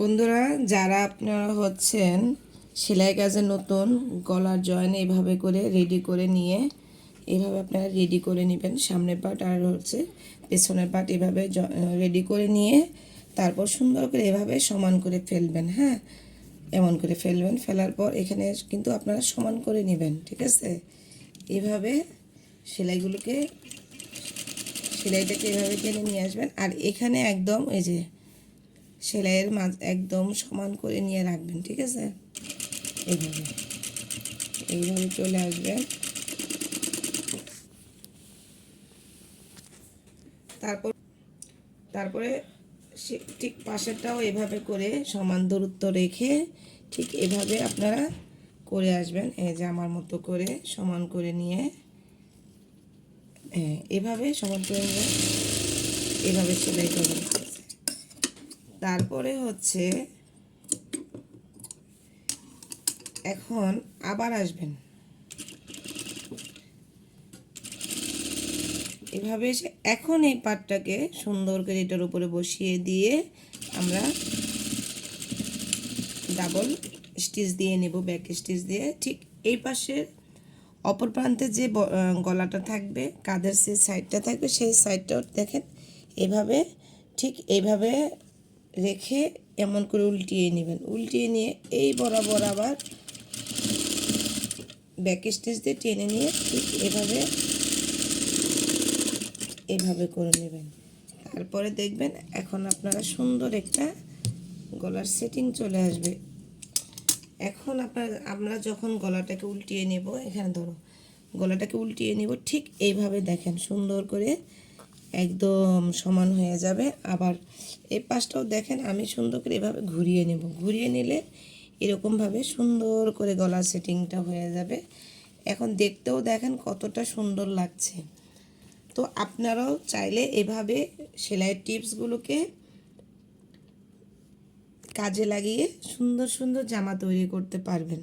বন্ধুরা, যারা আপনারা হচ্ছেন সেলাই কাজে নতুন, গলার জয়েন এভাবে করে রেডি করে নিয়ে এভাবে আপনারা রেডি করে নেবেন। সামনের পার্ট আর হচ্ছে পেছনের পার্ট এভাবে রেডি করে নিয়ে, তারপর সুন্দর করে এভাবে সমান করে ফেলবেন হ্যাঁ? এমন করে ফেলবেন, ফেলার পর এখানে কিন্তু আপনারা সমান করে নেবেন, ঠিক আছে? এভাবে সেলাইগুলোকে, সেলাইটাকে এভাবে টেনে নিয়ে আসবেন। আর এখানে একদম এই যে সেলাইয়ের মাঝ একদম সমান করে নিয়ে রাখবেন, ঠিক আছে? এইভাবে এইভাবে চলে আসবেন তারপর, তারপরে ঠিক পাশেরটাও এভাবে করে সমান দূরত্ব রেখে ঠিক এভাবে আপনারা করে আসবেন, এই যে আমার মতো করে সমান করে নিয়ে। হ্যাঁ এভাবে সমান করে নিয়ে এভাবে সেলাই করবেন। তারপরে হচ্ছে এখন আবার আসবেন। এভাবে এসে এখন এই পাটটাকে সুন্দর করে এটার উপরে বসিয়ে দিয়ে আমরা ডাবল স্টিচ দিয়ে নেব, ব্যাক স্টিচ দিয়ে। ঠিক এই পাশের অপর প্রান্তে যে গলাটা থাকবে কাদের যে সাইডটা থাকবে, সেই সাইডটাও দেখেন এভাবে, ঠিক এইভাবে রেখে এমন করে উল্টিয়ে নেবেন। উল্টিয়ে নিয়ে এই বরাবর আবার ব্যাক স্টিচ দিয়ে টেনে নিয়ে ঠিক এভাবে এভাবে করে নেবেন। তারপরে দেখবেন এখন আপনারা সুন্দর একটা গলার সেটিং চলে আসবে। এখন আপনার, আমরা যখন গলাটাকে উল্টিয়ে নেব, এখানে ধরো, গলাটাকে উল্টিয়ে নেব, ঠিক এইভাবে দেখেন সুন্দর করে একদম সমান হয়ে যাবে। আবার এই পাশটাও দেখেন, আমি সুন্দর করে এভাবে ঘুরিয়ে নেব। ঘুরিয়ে নিলে এরকমভাবে সুন্দর করে গলার সেটিংটা হয়ে যাবে। এখন দেখতেও দেখেন কতটা সুন্দর লাগছে। তো আপনারাও চাইলে এভাবে সেলাইয়ের টিপসগুলোকে কাজে লাগিয়ে সুন্দর সুন্দর জামা তৈরি করতে পারবেন।